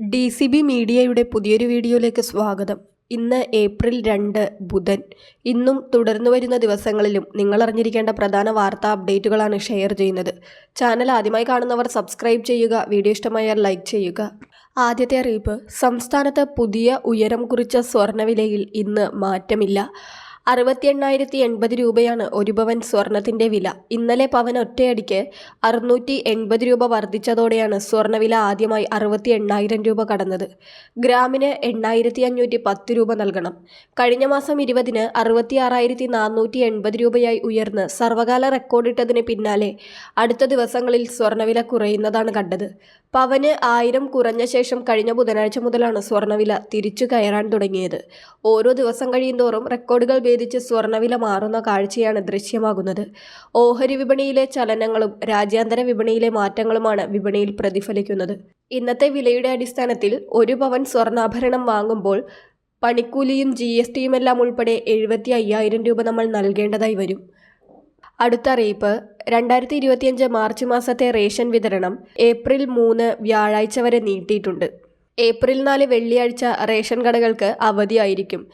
D C B മീഡിയയുടെ പുതിയൊരു വീഡിയോയിലേക്ക് സ്വാഗതം. ഇന്ന് ഏപ്രിൽ രണ്ട് ബുധൻ. ഇന്നും തുടർന്നു വരുന്ന ദിവസങ്ങളിലും നിങ്ങൾ അറിഞ്ഞിരിക്കേണ്ട പ്രധാന വാർത്താ അപ്ഡേറ്റുകളാണ് ഷെയർ ചെയ്യുന്നത്. ചാനൽ ആദ്യമായി കാണുന്നവർ സബ്സ്ക്രൈബ് ചെയ്യുക വീഡിയോ ഇഷ്ടമായാൽ ലൈക്ക് ചെയ്യുക. ആദ്യത്തെ അറിയിപ്പ് സംസ്ഥാനത്ത് പുതിയ ഉയരം കുറിച്ച സ്വർണവിലയിൽ ഇന്ന് മാറ്റമില്ല. അറുപത്തി എണ്ണായിരത്തി എൺപത് രൂപയാണ് ഒരു പവൻ സ്വർണത്തിന്റെ വില. ഇന്നലെ പവൻ ഒറ്റയടിക്ക് അറുന്നൂറ്റി എൺപത് രൂപ വർദ്ധിച്ചതോടെയാണ് സ്വർണവില ആദ്യമായി അറുപത്തി എണ്ണായിരം രൂപ കടന്നത്. ഗ്രാമിന് എണ്ണായിരത്തി അഞ്ഞൂറ്റി പത്ത് രൂപ നൽകണം. കഴിഞ്ഞ മാസം ഇരുപതിന് അറുപത്തി ആറായിരത്തി നാനൂറ്റി എൺപത് രൂപയായി ഉയർന്ന് സർവകാല റെക്കോർഡിട്ടതിന് പിന്നാലെ അടുത്ത ദിവസങ്ങളിൽ സ്വർണവില കുറയുന്നതാണ് കണ്ടത്. പവന് ആയിരം കുറഞ്ഞ ശേഷം കഴിഞ്ഞ ബുധനാഴ്ച മുതലാണ് സ്വർണവില തിരിച്ചു കയറാൻ തുടങ്ങിയത്. ഓരോ ദിവസം കഴിയുന്തോറും റെക്കോർഡുകൾ ഭേദിച്ച് സ്വർണവില മാറുന്ന കാഴ്ചയാണ് ദൃശ്യമാകുന്നത്. ഓഹരി വിപണിയിലെ ചലനങ്ങളും രാജ്യാന്തര വിപണിയിലെ മാറ്റങ്ങളുമാണ് വിപണിയിൽ പ്രതിഫലിക്കുന്നത്. ഇന്നത്തെ വിലയുടെ അടിസ്ഥാനത്തിൽ ഒരു പവൻ സ്വർണാഭരണം വാങ്ങുമ്പോൾ പണിക്കൂലിയും ജി എസ് ടിയും എല്ലാം ഉൾപ്പെടെ എഴുപത്തി അയ്യായിരം രൂപ നമ്മൾ നൽകേണ്ടതായി വരും. അടുത്ത അറിയിപ്പ്. രണ്ടായിരത്തി ഇരുപത്തിയഞ്ച് മാർച്ച് മാസത്തെ റേഷൻ വിതരണം ഏപ്രിൽ മൂന്ന് വ്യാഴാഴ്ച വരെ നീട്ടിയിട്ടുണ്ട്. ഏപ്രിൽ നാല് വെള്ളിയാഴ്ച റേഷൻ കടകൾക്ക് അവധിയായിരിക്കും.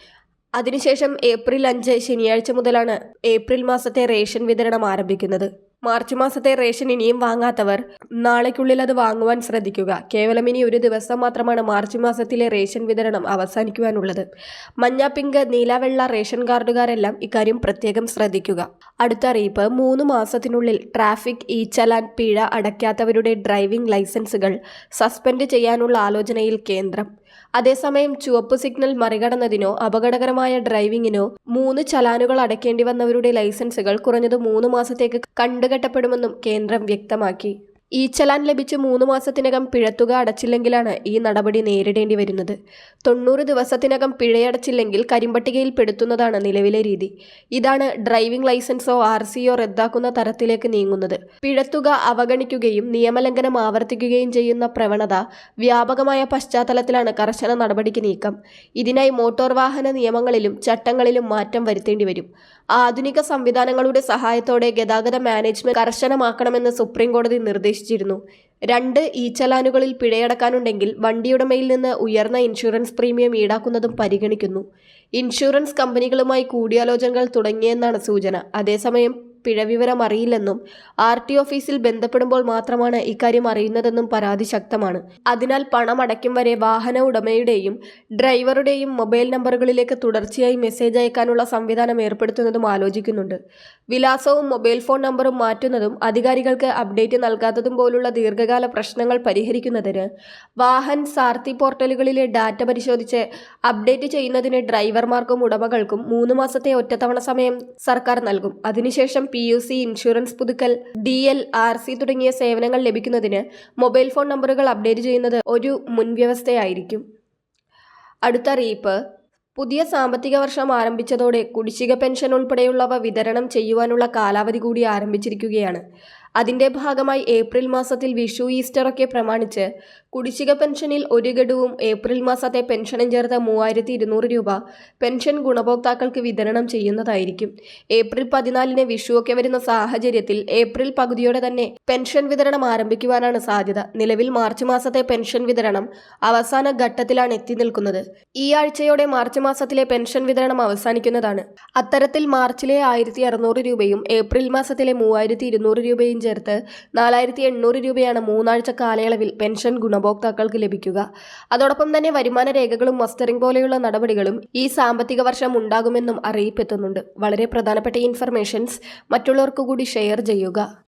അതിനുശേഷം ഏപ്രിൽ അഞ്ച് ശനിയാഴ്ച മുതലാണ് ഏപ്രിൽ മാസത്തെ റേഷൻ വിതരണം ആരംഭിക്കുന്നത്. മാർച്ച് മാസത്തെ റേഷൻ ഇനിയും വാങ്ങാത്തവർ നാളേക്കുള്ളിൽ അത് വാങ്ങുവാൻ ശ്രദ്ധിക്കുക. കേവലം ഇനി ഒരു ദിവസം മാത്രമാണ് മാർച്ച് മാസത്തിലെ റേഷൻ വിതരണം അവസാനിക്കുവാനുള്ളത്. മഞ്ഞ പിങ്ക് നീലവെള്ള റേഷൻ കാർഡുകാരെല്ലാം ഇക്കാര്യം പ്രത്യേകം ശ്രദ്ധിക്കുക. അടുത്ത അറിയിപ്പ് മൂന്ന് മാസത്തിനുള്ളിൽ ട്രാഫിക് ഇ ചലാൻ പിഴ അടയ്ക്കാത്തവരുടെ ഡ്രൈവിംഗ് ലൈസൻസുകൾ സസ്പെൻഡ് ചെയ്യാനുള്ള ആലോചനയിൽ കേന്ദ്രം. അതേസമയം ചുവപ്പ് സിഗ്നൽ മറികടന്നതിനോ അപകടകരമായ ഡ്രൈവിംഗിനോ മൂന്ന് ചലാനുകൾ അടയ്ക്കേണ്ടി വന്നവരുടെ ലൈസൻസുകൾ കുറഞ്ഞത് മൂന്ന് മാസത്തേക്ക് കണ്ടുകെട്ടപ്പെടുമെന്നും കേന്ദ്രം വ്യക്തമാക്കി. ഈ ചലാൻ ലഭിച്ച് മൂന്ന് മാസത്തിനകം പിഴത്തുക അടച്ചില്ലെങ്കിലാണ് ഈ നടപടി നേരിടേണ്ടി വരുന്നത്. തൊണ്ണൂറ് ദിവസത്തിനകം പിഴയടച്ചില്ലെങ്കിൽ കരിമ്പട്ടികയിൽ പെടുത്തുന്നതാണ് നിലവിലെ രീതി. ഇതാണ് ഡ്രൈവിംഗ് ലൈസൻസോ ആർ സിയോ റദ്ദാക്കുന്ന തരത്തിലേക്ക് നീങ്ങുന്നത്. പിഴത്തുക അവഗണിക്കുകയും നിയമലംഘനം ആവർത്തിക്കുകയും ചെയ്യുന്ന പ്രവണത വ്യാപകമായ പശ്ചാത്തലത്തിലാണ് കർശന നടപടിക്ക് നീക്കം. ഇതിനായി മോട്ടോർ വാഹന നിയമങ്ങളിലും ചട്ടങ്ങളിലും മാറ്റം വരുത്തേണ്ടി വരും. ആധുനിക സംവിധാനങ്ങളുടെ സഹായത്തോടെ ഗതാഗത മാനേജ്മെന്റ് കർശനമാക്കണമെന്ന് സുപ്രീം കോടതി നിർദ്ദേശിച്ചിരുന്നു രണ്ട് ഈ ചലാനുകളിൽ പിഴയടക്കാനുണ്ടെങ്കിൽ വണ്ടിയുടമയിൽ നിന്ന് ഉയർന്ന ഇൻഷുറൻസ് പ്രീമിയം ഈടാക്കുന്നതും പരിഗണിക്കുന്നു. ഇൻഷുറൻസ് കമ്പനികളുമായി കൂടിയാലോചനകൾ തുടങ്ങിയെന്നാണ് സൂചന. അതേസമയം പിഴവിവരം അറിയില്ലെന്നും ആർ ടി ഓഫീസിൽ ബന്ധപ്പെടുമ്പോൾ മാത്രമാണ് ഇക്കാര്യം അറിയുന്നതെന്നും പരാതി ശക്തമാണ്. അതിനാൽ പണം അടയ്ക്കും വരെ വാഹന ഉടമയുടെയും ഡ്രൈവറുടെയും മൊബൈൽ നമ്പറുകളിലേക്ക് തുടർച്ചയായി മെസ്സേജ് അയക്കാനുള്ള സംവിധാനം ഏർപ്പെടുത്തുന്നതും ആലോചിക്കുന്നുണ്ട്. വിലാസവും മൊബൈൽ ഫോൺ നമ്പറും മാറ്റുന്നതും അധികാരികൾക്ക് അപ്ഡേറ്റ് നൽകാത്തതും പോലുള്ള ദീർഘകാല പ്രശ്നങ്ങൾ പരിഹരിക്കുന്നതിന് വാഹൻ സാർത്തി പോർട്ടലുകളിലെ ഡാറ്റ പരിശോധിച്ച് അപ്ഡേറ്റ് ചെയ്യുന്നതിന് ഡ്രൈവർമാർക്കും ഉടമകൾക്കും മൂന്ന് മാസത്തെ ഒറ്റത്തവണ സമയം സർക്കാർ നൽകും. അതിനുശേഷം പി യു സി ഇൻഷുറൻസ് പുതുക്കൽ ഡി എൽ ആർ സി തുടങ്ങിയ സേവനങ്ങൾ ലഭിക്കുന്നതിന് മൊബൈൽ ഫോൺ നമ്പറുകൾ അപ്ഡേറ്റ് ചെയ്യുന്നത് ഒരു മുൻവ്യവസ്ഥയായിരിക്കും. അടുത്ത അറിയിപ്പ്. പുതിയ സാമ്പത്തിക വർഷം ആരംഭിച്ചതോടെ കുടിശ്ശിക പെൻഷൻ ഉൾപ്പെടെയുള്ളവ വിതരണം ചെയ്യുവാനുള്ള കാലാവധി കൂടി ആരംഭിച്ചിരിക്കുകയാണ്. അതിന്റെ ഭാഗമായി ഏപ്രിൽ മാസത്തിൽ വിഷു ഈസ്റ്റർ ഒക്കെ പ്രമാണിച്ച് കുടിശ്ശിക പെൻഷനിൽ ഒരു ഗഡുവും ഏപ്രിൽ മാസത്തെ പെൻഷനും ചേർത്ത മൂവായിരത്തി ഇരുന്നൂറ് രൂപ പെൻഷൻ ഗുണഭോക്താക്കൾക്ക് വിതരണം ചെയ്യുന്നതായിരിക്കും. ഏപ്രിൽ പതിനാലിന് വിഷു ഒക്കെ വരുന്ന സാഹചര്യത്തിൽ ഏപ്രിൽ പകുതിയോടെ തന്നെ പെൻഷൻ വിതരണം ആരംഭിക്കുവാനാണ് സാധ്യത. നിലവിൽ മാർച്ച് മാസത്തെ പെൻഷൻ വിതരണം അവസാന ഘട്ടത്തിലാണ് എത്തി നിൽക്കുന്നത്. ഈ ആഴ്ചയോടെ മാർച്ച് മാസത്തിലെ പെൻഷൻ വിതരണം അവസാനിക്കുന്നതാണ്. അത്തരത്തിൽ മാർച്ചിലെ ആയിരത്തി രൂപയും ഏപ്രിൽ മാസത്തിലെ മൂവായിരത്തി രൂപയും ചേർത്ത് നാലായിരത്തി എണ്ണൂറ് രൂപയാണ് മൂന്നാഴ്ച കാലയളവിൽ പെൻഷൻ ഗുണഭോക്താക്കൾക്ക് ലഭിക്കുക. അതോടൊപ്പം തന്നെ വരുമാന രേഖകളും മസ്റ്ററിംഗ് പോലെയുള്ള നടപടികളും ഈ സാമ്പത്തിക വർഷം ഉണ്ടാകുമെന്നും അറിയിപ്പെത്തുന്നുണ്ട്. വളരെ പ്രധാനപ്പെട്ട ഇൻഫർമേഷൻസ് മറ്റുള്ളവർക്കു കൂടി ഷെയർ ചെയ്യുക.